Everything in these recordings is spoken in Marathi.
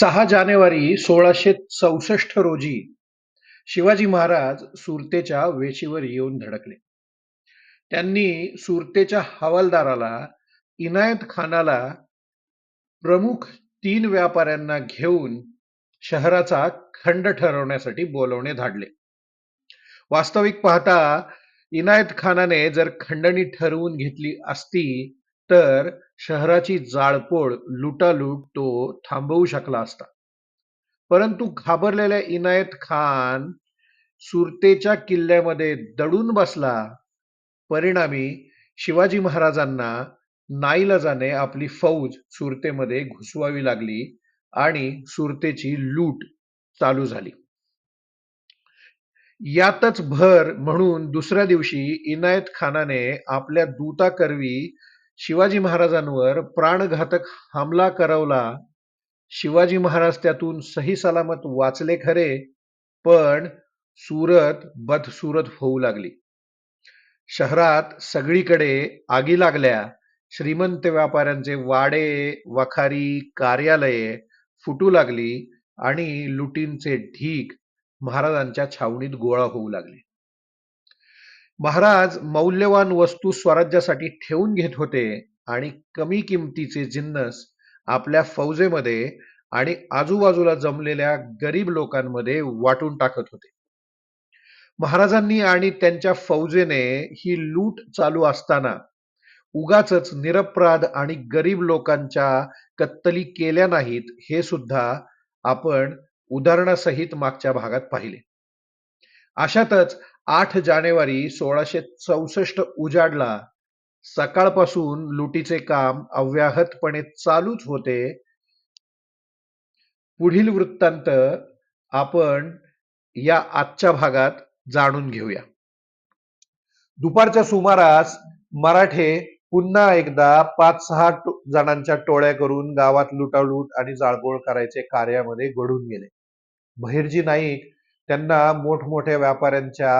सहा जानेवारी सोळाशे चौसष्ट रोजी शिवाजी महाराज सुरतेच्या वेशीवर येऊन धडकले. त्यांनी सुरतेच्या हवालदाराला इनायत खानाला प्रमुख तीन व्यापाऱ्यांना घेऊन शहराचा खंड ठरवण्यासाठी बोलवणे धाडले. वास्तविक पाहता इनायत खानाने जर खंडणी ठरवून घेतली असती तर शहराची जाळपोळ लुटालूट तो थांबवू शकला असता. परंतु घाबरलेल्या इनायत खान सुरतेच्या किल्ल्यामध्ये दडून बसला. परिणामी शिवाजी महाराजांना नाईलाजाने आपली फौज सुरतेमध्ये घुसवावी लागली आणि सुरतेची लूट चालू झाली. यातच भर म्हणून दुसऱ्या दिवशी इनायत खानाने आपल्या दूताकरवी शिवाजी महाराजांवर प्राणघातक हमला करवला. शिवाजी महाराज त्यातून सही सलामत वाचले खरे पण सुरत बदसुरत होऊ लागली. शहरात सगळीकडे आगी लागल्या. श्रीमंत व्यापाऱ्यांचे वाडे वखारी कार्यालये फुटू लागली आणि लुटींचे ढीक महाराजांच्या छावणीत गोळा होऊ लागले. महाराज मौल्यवान वस्तू स्वराज्यासाठी ठेवून घेत होते आणि कमी किमतीचे जिन्नस आपल्या फौजेमध्ये आणि आजूबाजूला जमलेल्या गरीब लोकांमध्ये वाटून टाकत होते. महाराजांनी आणि त्यांच्या फौजेने ही लूट चालू असताना उगाच निरपराध आणि गरीब लोकांच्या कत्तली केल्या नाहीत हे सुद्धा आपण उदाहरणासहित मागच्या भागात पाहिले. अशातच आठ जानेवारी सोळाशे चौसष्ट उजाडला. सकाळपासून लुटीचे काम अव्याहतपणे चालूच होते. पुढील वृत्तांत आपण या आजच्या भागात जाणून घेऊया. दुपारच्या सुमारास मराठे पुन्हा एकदा पाच सहा जणांच्या टोळ्या करून गावात लुटालूट आणि जाळपोळ करायचे कार्यामध्ये घडून गेले. बहिर्जी नाईक त्यांना मोठमोठ्या व्यापाऱ्यांच्या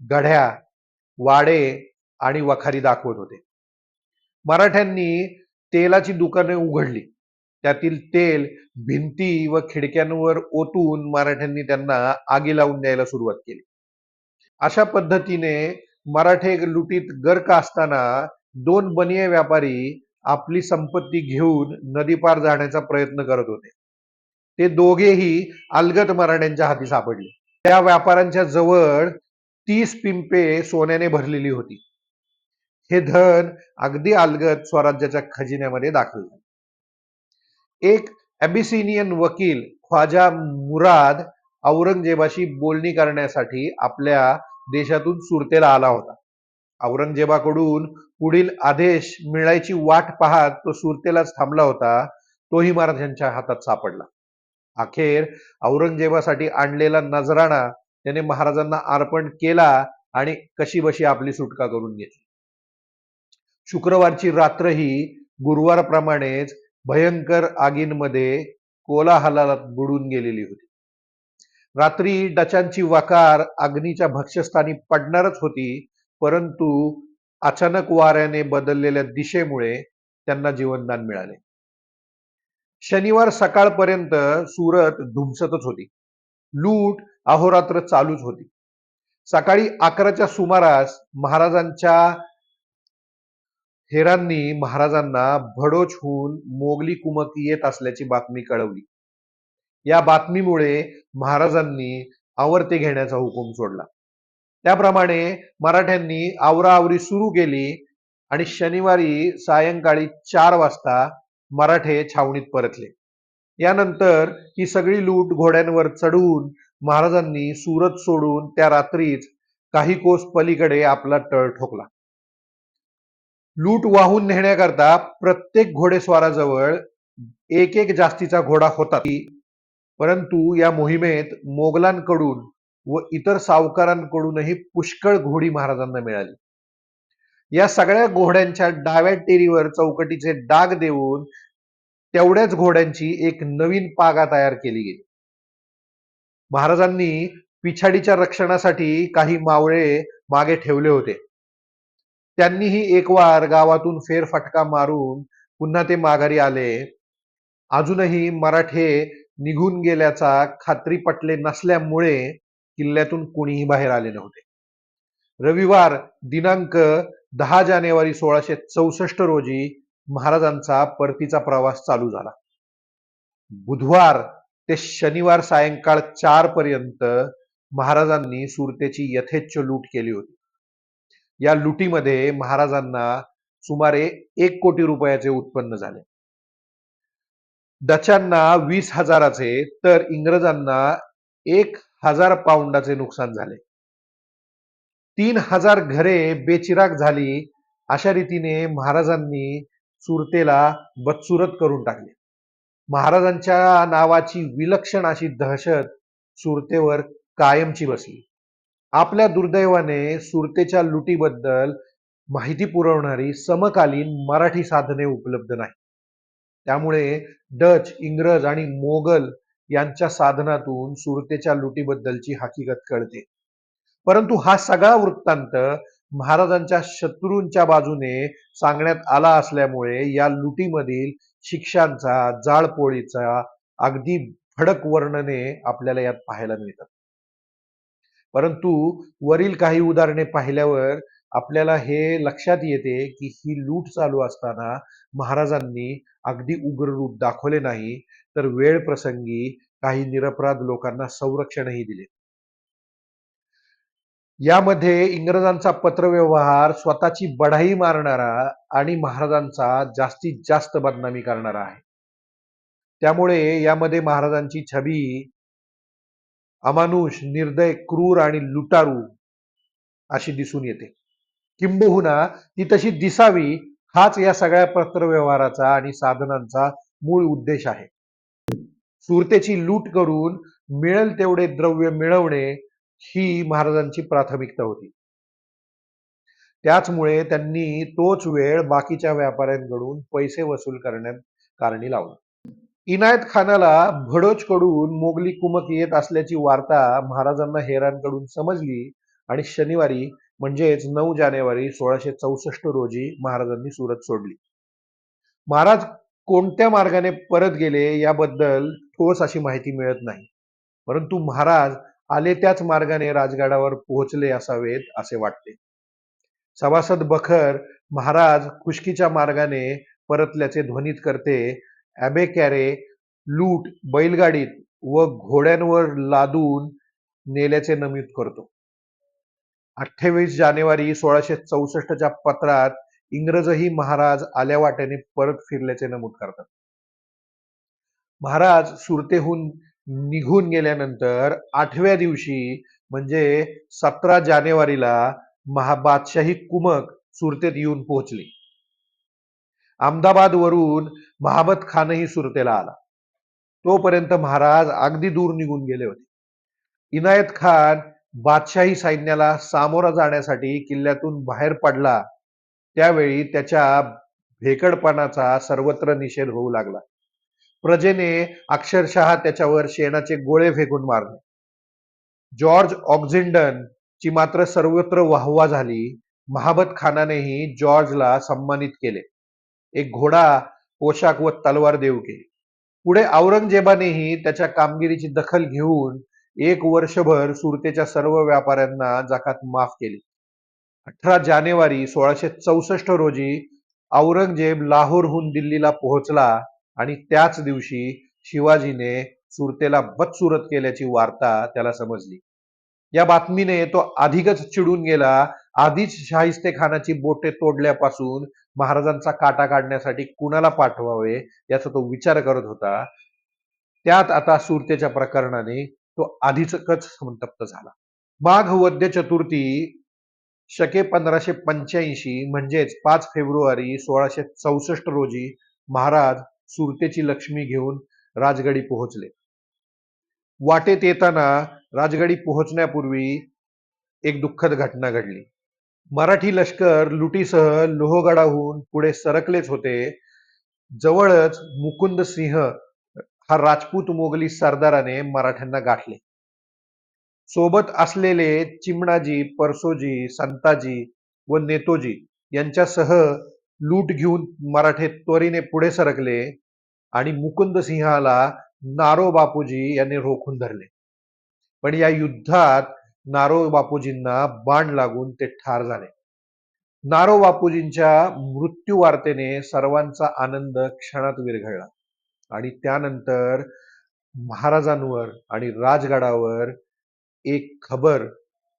गढ्या वाडे आणि वखारी दाखवत होते. मराठ्यांनी तेलाची दुकाने उघडली. त्यातील तेल भिंती व खिडक्यांवर ओतून मराठ्यांनी त्यांना आगी लावून द्यायला सुरुवात केली. अशा पद्धतीने मराठे लुटीत गर्क असताना दोन बनिये व्यापारी आपली संपत्ती घेऊन नदी पार जाण्याचा प्रयत्न करत होते. ते दोघेही अलगत मराठ्यांच्या हाती सापडले. त्या व्यापाऱ्यांच्या जवळ तीस पिंपे सोन्याने भरलेली होती. हे धन अगदी अलगत स्वराज्याच्या खजिन्यामध्ये दाखल झाले. एक अबिसिनियन वकील ख्वाजा मुराद औरंगजेबाशी बोलणी करण्यासाठी आपल्या देशातून सुरतेला आला होता. औरंगजेबाकडून पुढील आदेश मिळायची वाट पाहत तो सुरतेलाच थांबला होता तोही महाराजांच्या हातात सापडला. अखेर औरंगजेबासाठी आणलेला नजराणा त्याने महाराजांना अर्पण केला आणि कशी बशी आपली सुटका करून घेतली. शुक्रवारची रात्र ही गुरुवारप्रमाणेच भयंकर आगींमध्ये कोलाहलात बुडून गेलेली होती. रात्री डचांची वाकार अग्नीच्या भक्ष्यस्थानी पडणारच होती परंतु अचानक वाऱ्याने बदललेल्या दिशेमुळे त्यांना जीवनदान मिळाले. शनिवार सकाळपर्यंत सुरत धुमसतच होती. लूट अहोरात्र चालूच होती. सकाळी अकराच्या सुमारास महाराजांच्या हेरांनी महाराजांना भडोच होऊन मोगली कुमक येत असल्याची बातमी कळवली. या बातमीमुळे महाराजांनी आवर्ते घेण्याचा हुकूम सोडला. त्याप्रमाणे मराठ्यांनी आवराआवरी सुरू केली आणि शनिवारी सायंकाळी चार वाजता मराठे छावणीत परतले. यानंतर ही सगळी लूट घोड्यांवर चढवून महाराजांनी सुरत सोडून त्या रात्रीच काही कोस पलीकडे आपला तळ ठोकला. लूट वाहून नेण्याकरता प्रत्येक घोडेस्वाराजवळ एक एक जास्तीचा घोडा होता. परंतु या मोहिमेत मोगलांकडून व इतर सावकारांकडूनही पुष्कळ घोडी महाराजांना मिळाली. या सगळ्या घोड्यांच्या डाव्या टेरीवर चौकटीचे डाग देऊन तेवढ्याच घोड्यांची एक नवीन पागा तयार केली गेली. महाराजांनी पिछाडीच्या रक्षणासाठी काही मावळे मागे ठेवले होते. त्यांनीही एक वार गावातून फेरफटका मारून पुन्हा ते माघारी आले. अजूनही मराठे निघून गेल्याचा खात्री पटले नसल्यामुळे किल्ल्यातून कुणीही बाहेर आले नव्हते. रविवार दिनांक दहा जानेवारी सोळाशे चौसष्ट रोजी महाराजांचा परतीचा प्रवास चालू झाला. बुधवार ते शनिवार सायंकाळ चार पर्यंत महाराजांनी सुरतेची यथेच्छ लूट केली होती. या लुटीमध्ये महाराजांना सुमारे एक कोटी रुपयाचे उत्पन्न झाले. डचांना वीस हजाराचे तर इंग्रजांना एक हजार पाऊंडाचे नुकसान झाले. तीन हजार घरे बेचिराग झाली अशा रीतीने महाराजांनी सुरतेला बदसुरत करून टाकले. महाराजांच्या नावाची विलक्षण अशी दहशत सुरतेवर कायमची बसली. आपल्या दुर्दैवाने सुरतेच्या लुटीबद्दल माहिती पुरवणारी समकालीन मराठी साधने उपलब्ध नाही त्यामुळे डच इंग्रज आणि मोगल यांच्या साधनातून सुरतेच्या लुटीबद्दलची हकीकत कळते. परंतु हा सगळा वृत्तांत महाराजांच्या शत्रूंच्या बाजूने सांगण्यात आला असल्यामुळे या लुटीमधील शिक्षांचा जाळपोळीचा अगदी भडक वर्णने आपल्याला यात पाहायला मिळतात. परंतु वरील काही उदाहरणे पाहिल्यावर आपल्याला हे लक्षात येते की ही लूट चालू असताना महाराजांनी अगदी उग्र रूप दाखवले नाही तर वेळ प्रसंगी काही निरपराध लोकांना संरक्षणही दिले. यामध्ये इंग्रजांचा पत्रव्यवहार स्वतःची बढाई मारणारा आणि महाराजांचा जास्तीत जास्त बदनामी करणारा आहे. त्यामुळे यामध्ये महाराजांची छबी अमानुष निर्दय क्रूर आणि लुटारू अशी दिसून येते. किंबहुना ती तशी दिसावी हाच या सगळ्या पत्रव्यवहाराचा आणि साधनांचा मूळ उद्देश आहे. सुरतेची लूट करून मिळेल तेवढे द्रव्य मिळवणे ही महाराजांची प्राथमिकता होती. त्याचमुळे त्यांनी तोच वेळ बाकीच्या व्यापाऱ्यांकडून पैसे वसूल करण्यात कारणी लावला. इनायत खानाला भडोच कडून मोगली कुमक येत असल्याची वार्ता महाराजांना हेरांकडून समजली आणि शनिवारी म्हणजेच नऊ जानेवारी सोळाशे चौसष्ट रोजी महाराजांनी सुरत सोडली. महाराज कोणत्या मार्गाने परत गेले याबद्दल ठोस अशी माहिती मिळत नाही. परंतु महाराज आले त्याच मार्गाने राजगडावर पोहोचले असावेत असे वाटते. सभासद बखर महाराज खुशकीच्या मार्गाने परतल्याचे ध्वनित करते ॲबेकॅरे लूट बैलगाडीत व घोड्यांवर लादून नेल्याचे नमूद करतो. अठ्ठावीस जानेवारी सोळाशे चौसष्टच्या पत्रात इंग्रजही महाराज आल्या वाट्याने परत फिरल्याचे नमूद करतात. महाराज सुरतेहून निघून गेल्यानंतर आठव्या दिवशी म्हणजे सतरा जानेवारीला महाबादशाही कुमक सुरतेत येऊन पोहोचली. अहमदाबाद वरून महाबत खानही सुरतेला आला. तोपर्यंत महाराज अगदी दूर निघून गेले होते. इनायत खान बादशाही सैन्याला सामोरा जाण्यासाठी किल्ल्यातून बाहेर पडला त्यावेळी त्याच्या भेकडपणाचा सर्वत्र निषेध होऊ लागला. प्रजेने अक्षरशः त्याच्यावर शेणाचे गोळे फेकून मारले. जॉर्ज ऑक्झिंडन ची मात्र सर्वत्र वाहवा झाली. महाबत खानानेही जॉर्जला सन्मानित केले. एक घोडा पोशाख व तलवार देऊ केली. पुढे औरंगजेबानेही त्याच्या कामगिरीची दखल घेऊन एक वर्षभर सुरतेच्या सर्व व्यापाऱ्यांना जकात माफ केली. अठरा जानेवारी सोळाशे चौसष्ट रोजी औरंगजेब लाहोरहून दिल्लीला पोहोचला. आणि त्याच दिवशी शिवाजीने सुरतेला बदसुरत केल्याची वार्ता त्याला समजली. या बातमीने तो अधिकच चिडून गेला. आधीच शाहिस्ते खानाची बोटे तोडल्यापासून महाराजांचा काटा काढण्यासाठी कुणाला पाठवावे याचा तो विचार करत होता. त्यात आता सुरतेच्या प्रकरणाने तो आधीचकच संतप्त झाला. माघ वद्य चतुर्थी शके पंधराशे पंच्याऐंशी म्हणजेच पाच फेब्रुवारी सोळाशे चौसष्ट रोजी महाराज सुरतेची लक्ष्मी घेऊन राजगडी पोहोचले. वाटेत येताना राजगडी पोहोचण्यापूर्वी एक दुःखद घटना घडली. मराठी लष्कर लुटीसह लोहगडाहून पुढे सरकलेच होते. जवळच मुकुंद सिंह हा राजपूत मोगली सरदाराने मराठ्यांना गाठले. सोबत असलेले चिमणाजी परसोजी संताजी व नेतोजी यांच्यासह लूट घेऊन मराठे त्वरीने पुढे सरकले आणि मुकुंद सिंहाला नारो बापूजी यांनी रोखून धरले. पण या युद्धात नारो बापूजींना बाण लागून ते ठार झाले. नारो बापूजींच्या मृत्यू वार्तेने सर्वांचा आनंद क्षणात विरघळला आणि त्यानंतर महाराजांवर आणि राजगडावर एक खबर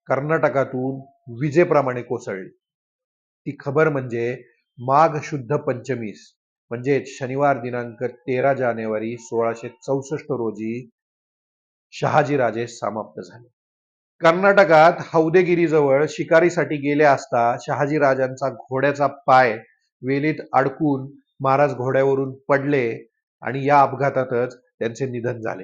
कर्नाटकातून विजेप्रमाणे कोसळली. ती खबर म्हणजे माघ शुद्ध पंचमीस म्हणजे शनिवार दिनांक तेरा जानेवारी सोळाशे चौसष्ट रोजी शहाजीराजे समाप्त झाले. कर्नाटकात हौदेगिरीजवळ शिकारीसाठी गेले असता शहाजीराजांचा घोड्याचा पाय वेलीत अडकून महाराज घोड्यावरून पडले आणि या अपघातातच त्यांचे निधन झाले.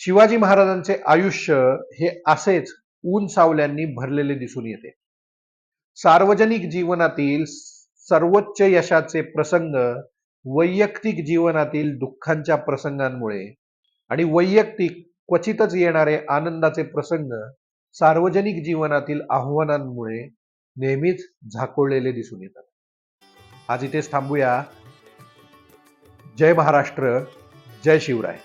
शिवाजी महाराजांचे आयुष्य हे असेच ऊन सावल्यांनी भरलेले दिसून येते. सार्वजनिक जीवनातील सर्वोच्च यशाचे प्रसंग वैयक्तिक जीवनातील दुःखांच्या प्रसंगांमुळे आणि वैयक्तिक क्वचितच येणारे आनंदाचे प्रसंग सार्वजनिक जीवनातील आव्हानांमुळे नेहमीच झाकोळलेले दिसून येतात. आज इथेच थांबूया. जय महाराष्ट्र. जय शिवराय.